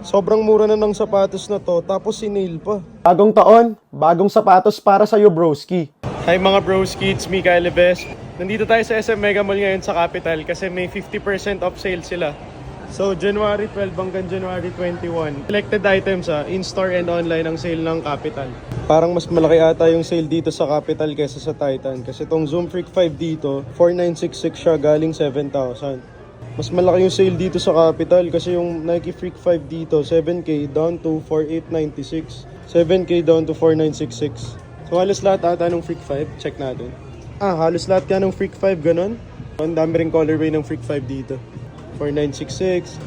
Sobrang mura na ng sapatos na to, tapos sinil pa. Bagong taon, bagong sapatos para sa'yo, broski. Hi mga bros, kids, me Kyle Leves. Nandito tayo sa SM Mega Mall ngayon sa Capital kasi may 50% off sale sila. So January 12 hanggang January 21. Selected items ah, in-store and online ang sale ng Capital. Parang mas malaki ata yung sale dito sa Capital kaysa sa Titan. Kasi tong Zoom Freak 5 dito, 4966 siya galing 7,000. Mas malaki yung sale dito sa Capital kasi yung Nike Freak 5 dito, 7K down to 4896. 7K down to 4966. So halos lahat ata ng Freak 5, check natin. Ah, halos lahat ka ng Freak 5, ganun. Ang dami rin colorway ng Freak 5 dito. 4966.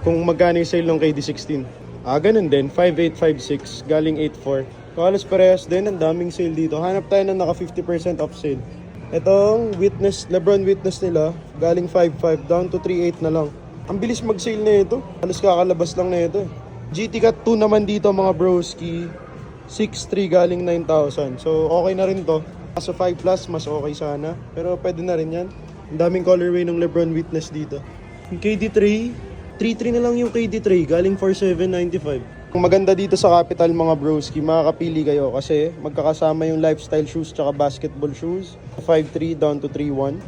Kung magkano yung sale ng KD16. Ah, ganun din. 5856, galing 84. So halos parehas din, ang daming sale dito. Hanap tayo ng naka 50% off sale. Itong Witness, Lebron Witness nila, galing 5.5 down to 3.8 na lang. Ang bilis mag-sale na ito. Halos kakalabas lang na ito. GT Cat 2 naman dito mga broski. 6.3 galing 9,000. So okay na rin to. Kaso 5 plus, mas okay sana. Pero pwede na rin yan. Ang daming colorway ng Lebron Witness dito. Yung KD3, 3.3 na lang yung KD3, galing 4,795. Ang maganda dito sa Capital mga broski, makakapili kayo kasi magkakasama yung lifestyle shoes tsaka basketball shoes. 5.3 down to 3.1.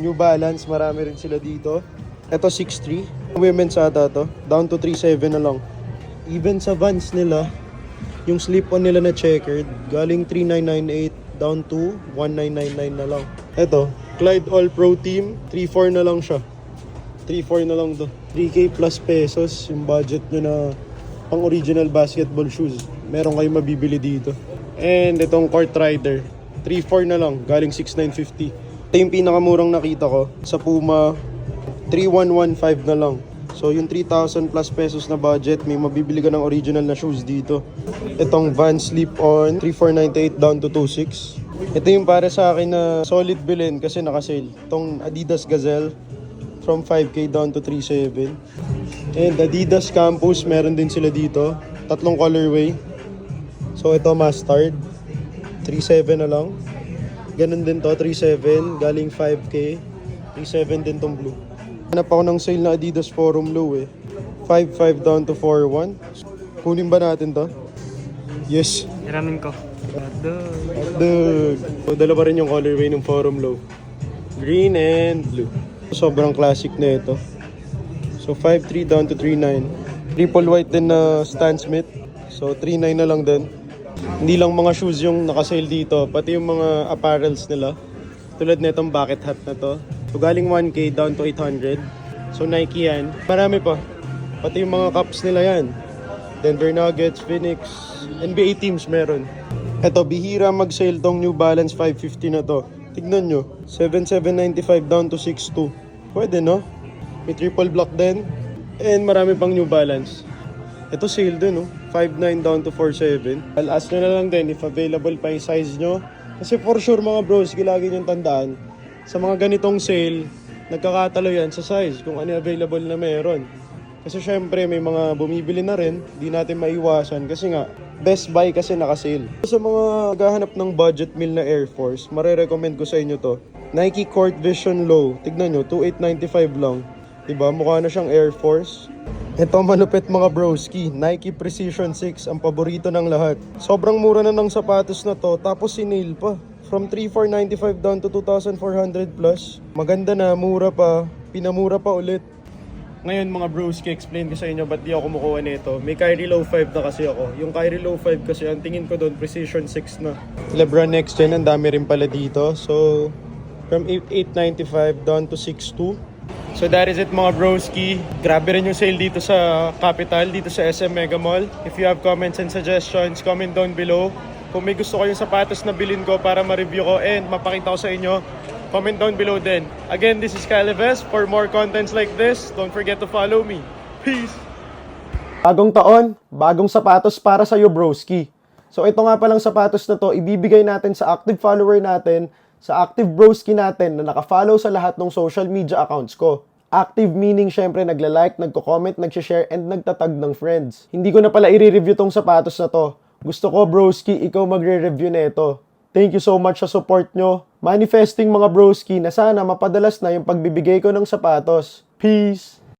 New Balance, marami rin sila dito. Ito 6.3. Women's ata to. Down to 3.7 na lang. Even sa Vans nila, yung slip-on nila na checkered, galing 3.998 down to 1.999 na lang. Ito, Clyde All Pro Team, 3.4 na lang siya. 3.4 na lang to. 3K plus pesos yung budget nyo na pang original basketball shoes. Meron kayong mabibili dito. And itong Court Rider, 3.4 na lang, galing 6.950. Ito yung pinakamurang nakita ko sa Puma, 3.115 na lang. So yung 3,000 plus pesos na budget, may mabibili ka ng original na shoes dito. Itong Van Slip-On, 3,498 down to 2,600. Ito yung para sa akin na solid bilhin kasi nakasale. Itong Adidas Gazelle, from 5K down to 3.7. And Adidas Campus, meron din sila dito. Tatlong colorway. So ito mustard. 3.7 na lang. Ganun din to, 3.7. Galing 5K. 3.7 din tong blue. Hanap ako ng sale na Adidas Forum Low eh. 5.5 down to 4.1. Kunin ba natin to? Yes. Hiramin ko. Dude. So, dalawa rin yung colorway ng Forum Low. Green and blue. Sobrang classic na ito. So 5.3 down to 3.9. Triple white din na Stan Smith. So 3.9 na lang din. Hindi lang mga shoes yung nakasale dito, pati yung mga apparels nila. Tulad nitong bucket hat na to. So galing 1K down to 800. So Nike yan. Marami pa. Pati yung mga cups nila yan. Denver Nuggets, Phoenix, NBA teams meron. Eto, bihira mag-sale tong New Balance 550 na to. Tignan nyo, 7795 down to 62. Pwede no? May triple block din. And marami pang New Balance. Ito sale din no? 59 down to 47. I'll ask nyo na lang din if available pa yung size nyo. Kasi for sure mga bros, lagi nyo tandaan, sa mga ganitong sale, nagkakatalo yan sa size kung ano available na meron. Kasi syempre may mga bumibili na rin, di natin maiwasan kasi nga best buy kasi naka-sale. Sa mga naghahanap ng budget meal na Air Force, marerecommend ko sa inyo to. Nike Court Vision Low. Tignan nyo, 2895 lang. Diba? Mukha na siyang Air Force. Ito malupit mga broski, Nike Precision 6, ang paborito ng lahat. Sobrang mura na ng sapatos na to, tapos sinil pa. From 3,495 down to 2,400 plus. Maganda na, mura pa, pinamura pa ulit. Ngayon mga bros, explain ko sa inyo ba't di ako kumukuha nito. May Kyrie Low 5 na kasi ako. Yung Kyrie Low 5 kasi ang tingin ko doon Precision 6 na. Lebron Next Gen, ang dami rin pala dito. So, from 8,895 down to 6,200. So that is it mga broski. Grabe rin yung sale dito sa Capital, dito sa SM Mega Mall. If you have comments and suggestions, comment down below. Kung may gusto kayong sapatos na bilhin ko para ma-review ko and mapakita ko sa inyo, comment down below din. Again, this is Leves. For more contents like this, don't forget to follow me. Peace! Bagong taon, bagong sapatos para sa'yo, broski. So ito nga palang sapatos na to, ibibigay natin sa active follower natin, sa active broski natin na nakafollow sa lahat ng social media accounts ko. Active meaning syempre nagla-like, nagko-comment, nag-share, and nagtatag ng friends. Hindi ko na pala i-review tong sapatos na to. Gusto ko, broski, ikaw magre-review na ito. Thank you so much sa support nyo. Manifesting mga broski na sana mapadalas na yung pagbibigay ko ng sapatos. Peace!